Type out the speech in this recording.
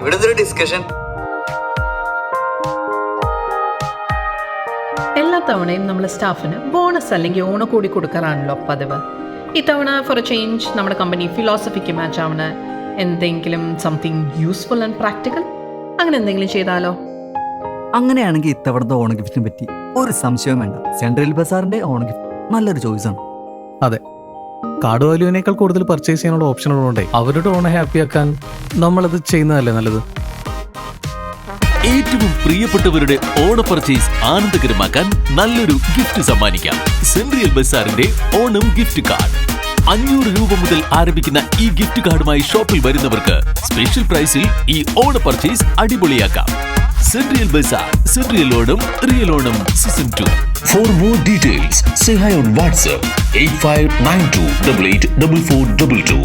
ഇവിടെ എന്തൊരു ഡിസ്കഷൻ എല്ലാ തവണയും നമ്മൾ സ്റ്റാഫിന് ബോണസ് അല്ലെങ്കിൽ ഓണക്കൂടി കൊടുക്കാറാണല്ലോ പതിവ്. ഇത്തവണ ഫോർ എ ചേഞ്ച് നമ്മുടെ കമ്പനി ഫിലോസഫിക്ക് മാച്ച് ആവണ എന്തെങ്കിലും സംതിങ് യൂസ്ഫുൾ ആൻഡ് പ്രാക്ടിക്കൽ അങ്ങനെ എന്തെങ്കിലും ചെയ്താലോ? അങ്ങനെയാണെങ്കിൽ ഇത്തവണത്തെ ഓണ ഗിഫ്റ്റിനെ പറ്റി ഒരു സംശയവും വേണ്ട. സെൻട്രൽ ബസാറിന്റെ ഓണ ഗിഫ്റ്റ് നല്ലൊരു ചോയ്സ് ആണ്. അതെ. കാർഡ് വാല്യൂവിനേക്കാൾ കൂടുതൽ പർച്ചേസ് ചെയ്യാനുള്ള ഓപ്ഷൻ ഉള്ളതുകൊണ്ട് അവരുടെ ഓണ ഹാപ്പി ആക്കാൻ നമ്മളത് ചെയ്യുന്നതല്ലേ നല്ലത്? ഏറ്റവും പ്രിയപ്പെട്ടവരുടെ ഓണ പർച്ചേസ് ആനന്ദകരമാക്കാൻ നല്ലൊരു ഗിഫ്റ്റ് സമ്മാനിക്കാം. സെൻട്രിയൽ ബസാറിന്റെ ഓണം ഗിഫ്റ്റ് കാർഡ് അഞ്ഞൂറ് രൂപ മുതൽ ആരംഭിക്കുന്ന ഈ ഗിഫ്റ്റ് കാർഡുമായി ഷോപ്പിൽ വരുന്നവർക്ക് സ്പെഷ്യൽ പ്രൈസിൽ ഈ ഓണ purchase അടിപൊളിയാക്കാം. Centrial Bazaar Centrial Onam real Onam season two For more details, say hi on WhatsApp 8592 884422.